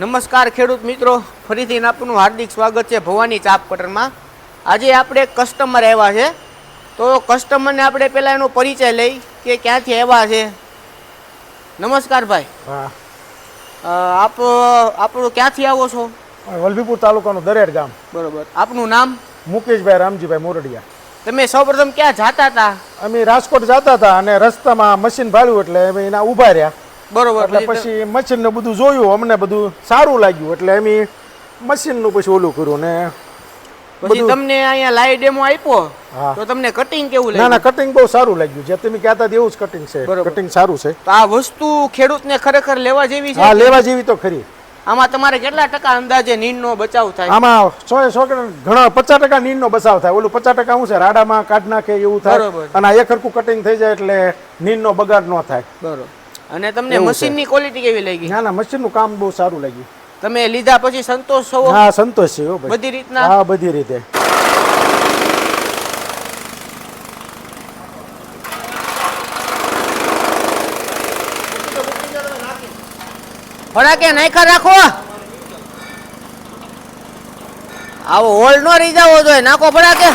નમસ્કાર ખેડૂત મિત્રો. ફરીથી આપનું હાર્દિક સ્વાગત છે ભવાની ચાપ કટરમાં આજે આપણે એક કસ્ટમર આવ્યા છે. તો કસ્ટમરને આપણે પહેલાં એનો પરિચય લઈ કે ક્યાંથી આવ્યા છે. નમસ્કાર ભાઈ. હા. આપ આપણું ક્યાંથી આવો છો? વલભીપુર તાલુકાનું દરેડ ગામ. બરોબર. આપનું નામ? મુકેશભાઈ રામજીભાઈ મોરડિયા. તમે સૌપ્રથમ ક્યાં જાતા હતા? અમે રાજકોટ જતા હતા અને રસ્તામાં મશીન ભાડ્યું એટલે અમે એના ઊભા રહ્યા. બરોબર એટલે પછી મશીન મશીનને બધું જોયું અમને બધું સારું લાગ્યું. એટલે અમે મશીનનું પછી ઓલું કર્યું ને પછી તમને અહીંયા લાઈવ ડેમો આપ્યો? તો તમને કટિંગ કેવું ના ના કટિંગ બહુ સારું લાગ્યું. જે તમે કહેતા હતા એવું જ કટિંગ છે. કટિંગ સારું છે. તો આ વસ્તુ ખેડૂતને ખરેખર લેવા જેવી હા છે લેવા જેવી તો ખરી. આમાં તમારે કેટલા ટકા અંદાજે નીંદનો બચાવ થાય? આમાં સો એ સો ઘણા પચાસ ટકા નીંદનો બચાવ થાય. ઓલું પચાસ ટકા શું છે? રાડામાં કાઢ નાખે એવું થાય. અને આ એક હરખું કટિંગ થઈ જાય એટલે નીંદનો બગાડ ન થાય. બરોબર. અને તમને. મશીનની ક્વોલિટી કેવી લાગી? ના ના મશીનનું કામ બહુ સારું લાગ્યું. તમે લીધા પછી સંતોષ છો હા સંતોષ છે બધી રીતના? હા બધી રીતે. ફળાકે નાખા રાખો. આવો હોલ નો રહી જાવો જોઈએ. નાખો ફળાકે